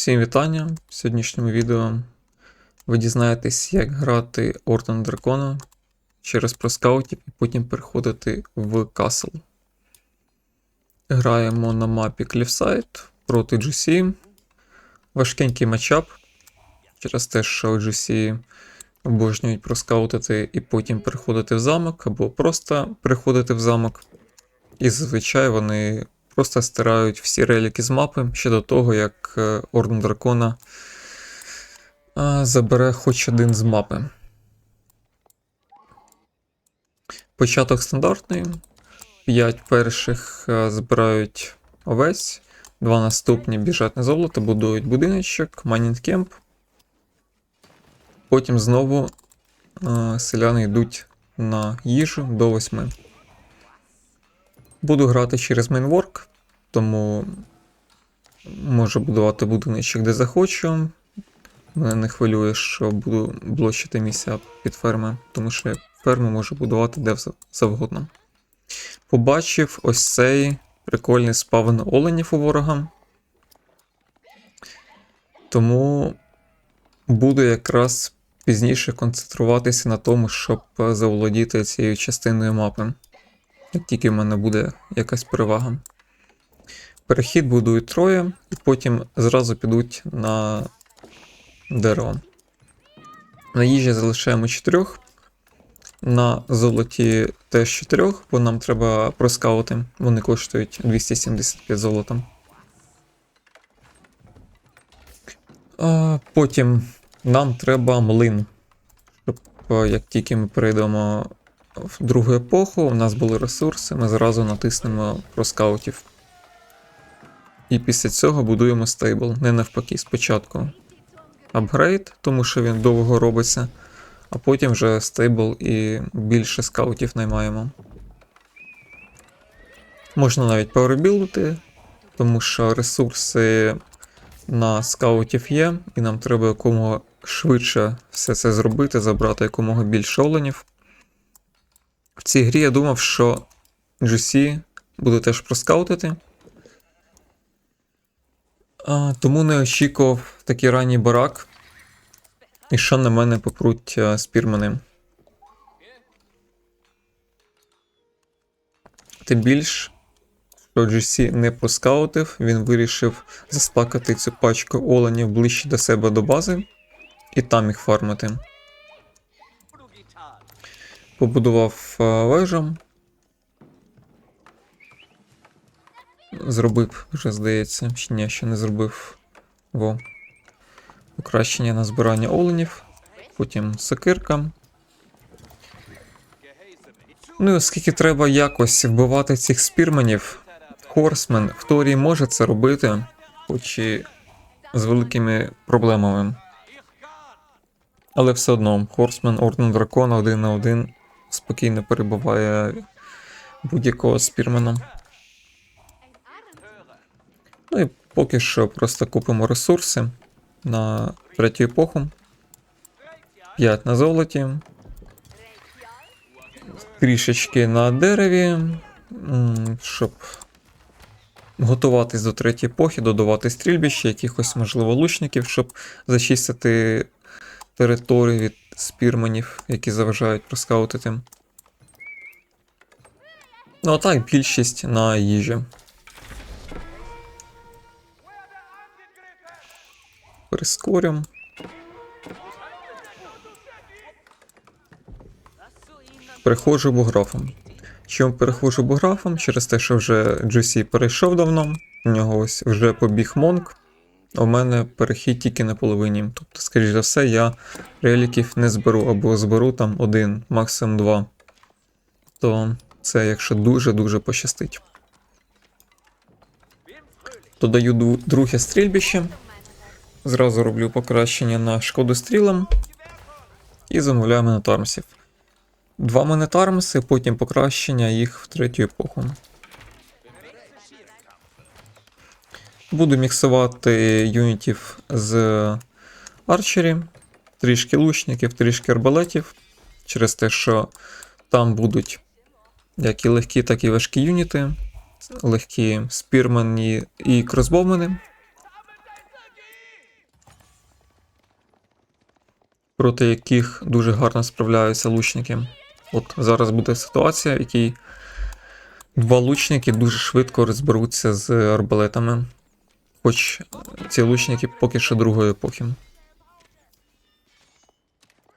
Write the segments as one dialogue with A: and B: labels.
A: Всім вітання! В сьогоднішньому відео ви дізнаєтесь, як грати Орден Дракона через проскаутів і потім переходити в Касл. Граємо на мапі Cliffside проти GC. Важкенький матчап. Через те, що GC обожнюють проскаутити і потім переходити в замок, або просто переходити в замок. І зазвичай вони просто стирають всі реліки з мапи ще до того, як е, Орден Дракона забере хоч один з мапи. Початок стандартний. 5 перших е, збирають овець, два наступні біжать на золото, будують будиночок, майнінг кемп. Потім знову е, селяни йдуть на їжу до 8. Буду грати через мейнворк, тому можу будувати будиночок де захочу. Мене не хвилює, що буду блочити місця під ферми, тому що я ферму можу будувати де завгодно. Побачив ось цей прикольний спавн оленів у ворога. Тому буду якраз пізніше концентруватися на тому, щоб заволодіти цією частиною мапи. Як тільки в мене буде якась перевага. Перехід будують троє, і потім зразу підуть на дерево. На їжі залишаємо чотирьох. На золоті теж чотирьох, бо нам треба проскаути. Вони коштують 275 золота. А, потім нам треба млин. Щоб е, як тільки ми перейдемо в другу епоху, у нас були ресурси, ми зразу натиснемо про скаутів. І після цього будуємо стейбл. Не навпаки, спочатку апгрейд, тому що він довго робиться, а потім вже стейбл і більше скаутів наймаємо. Можна навіть перебілдити, тому що ресурси на скаутів є, і нам треба якомога швидше все це зробити, забрати якомога більше оленів. В цій грі я думав, що GC буде теж проскаутити. А, тому не очікував такий ранній барак. І що на мене попруть а, спірмени. Тим більш, що GC не проскаутив, він вирішив заспакати цю пачку оленів ближче до себе до бази і там їх фармити. Побудував а, вежу. Зробив, вже здається, чи ні, ще не зробив. Во. Покращення на збирання оленів. Потім сокирка. Ну і оскільки треба якось вбивати цих спірменів, Хорсмен в теорії може це робити, хоч і з великими проблемами. Але все одно, Хорсмен Орден Дракона один на один спокійно перебуває будь-якого спірмена. Ну і поки що просто купимо ресурси на третю епоху. 5 на золоті. Трішечки на дереві. Щоб готуватись до третьої епохи, додавати стрільбище, якихось, можливо, лучників, щоб зачистити територію від спірменів, які заважають проскаутити. Ну а так, більшість на їжі. Прискорюємо. Переходжу буграфом. Чому переходжу буграфом? Через те, що вже GC перейшов давно, у нього ось вже побіг Монк, у мене перехід тільки на половині. Тобто, скоріш за все, я реліків не зберу або зберу там один, максимум два. То це якщо дуже-дуже пощастить. Додаю друге стрільбище. Зразу роблю покращення на шкоду стрілам. І замовляю Менетармсів. Два Менетармси, потім покращення їх в третю епоху. Буду міксувати юнітів з арчері, трішки лучників, трішки арбалетів, через те, що там будуть як і легкі, так і важкі юніти, легкі спірмені і кросбовмени. Проти яких дуже гарно справляються лучники. От зараз буде ситуація, в якій два лучники дуже швидко розберуться з арбалетами. Хоч ці лучники поки що другої епохи.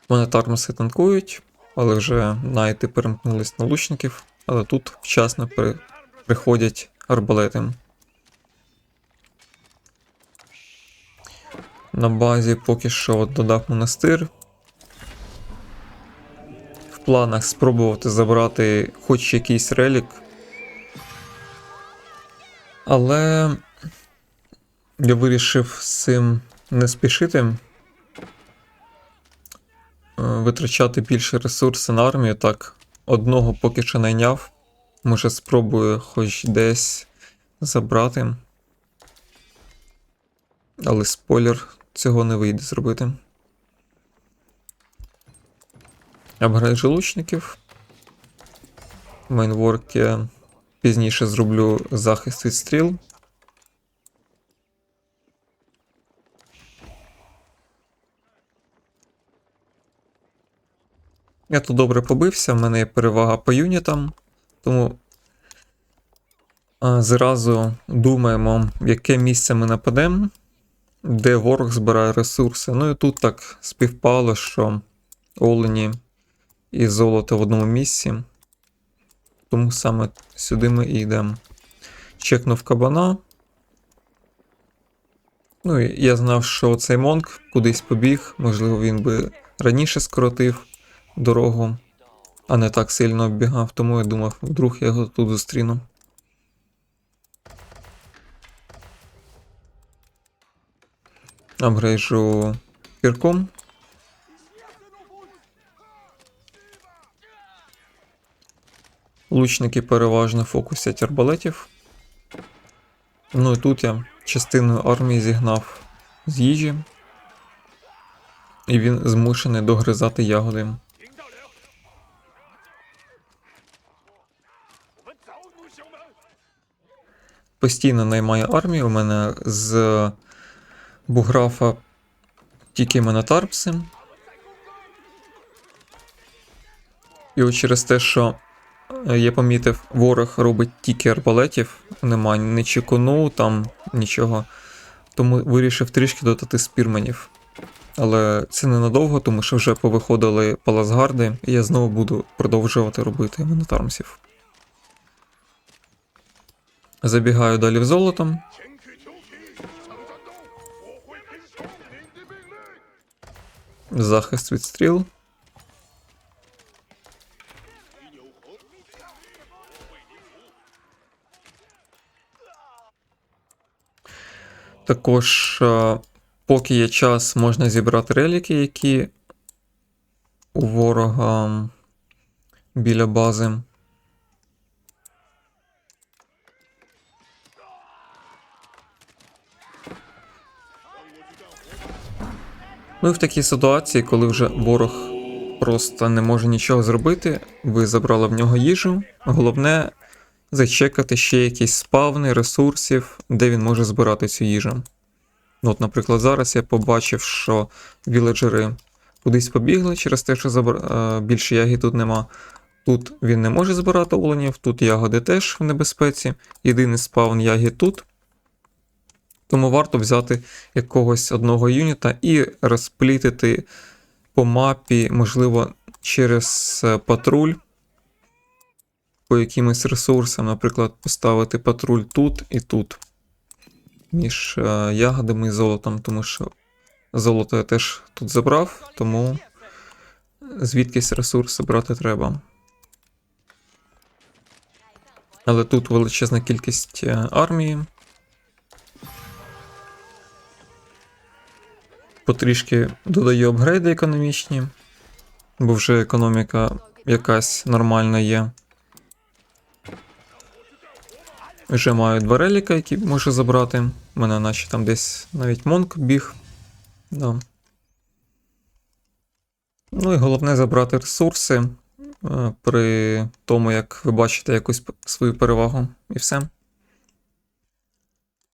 A: Вони тармаси танкують, але вже найти перемкнулись на лучників, але тут вчасно при... приходять арбалети. На базі поки що додав монастир. В планах спробувати забрати хоч якийсь релік. Але я вирішив з цим не спішити. Е, Витрачати більше ресурсів на армію. Так, одного поки що найняв. Може спробую хоч десь забрати. Але спойлер, цього не вийде зробити. Апгрейд лучників. Мейнворк я пізніше зроблю захист від стріл. Я тут добре побився, в мене є перевага по юнітам, тому а, зразу думаємо, яке місце ми нападемо, де ворог збирає ресурси. Ну і тут так співпало, що олені і золото в одному місці. Тому саме сюди ми і йдемо. Чекнув кабана. Ну і я знав, що цей монк кудись побіг, можливо, він би раніше скоротив дорогу, а не так сильно оббігав, тому я думав, вдруг я його тут зустріну. Апгрейджу кірком. Лучники переважно фокусять арбалетів. Ну і тут я частину армії зігнав з їжі. І він змушений догризати ягоди. Постійно наймає армію. У мене з буграфа тільки менотарпси. І от через те, що е, я помітив, ворог робить тільки арбалетів, нема ні чекуну, там нічого. Тому вирішив трішки додати спірменів. Але це ненадовго, тому що вже повиходили паласгарди, і я знову буду продовжувати робити менотармсів. Забігаю далі в золотом. Захист від стріл. Також, е, поки є час, можна зібрати реліки, які у ворога біля бази. Ну і в такій ситуації, коли вже ворог просто не може нічого зробити, ви забрали в нього їжу. Головне зачекати ще якісь спавни ресурсів, де він може збирати цю їжу. Ну, от, наприклад, зараз я побачив, що віледжери кудись побігли через те, що забр... е, більше ягід тут нема. Тут він не може збирати оленів, тут ягоди теж в небезпеці. Єдиний спаун ягід тут. Тому варто взяти якогось одного юніта і розплітити по мапі, можливо, через е, патруль по якимось ресурсам, наприклад, поставити патруль тут і тут, між е, ягодами і золотом, тому що золото я теж тут забрав, тому звідкись ресурси брати треба. Але тут величезна кількість е, армії. Потрішки додаю апгрейди економічні, бо вже економіка якась нормальна є. Вже маю два реліка, які можу забрати. У мене наче там десь навіть монк біг. Да. Ну і головне забрати ресурси е, при тому, як ви бачите якусь свою перевагу. І все.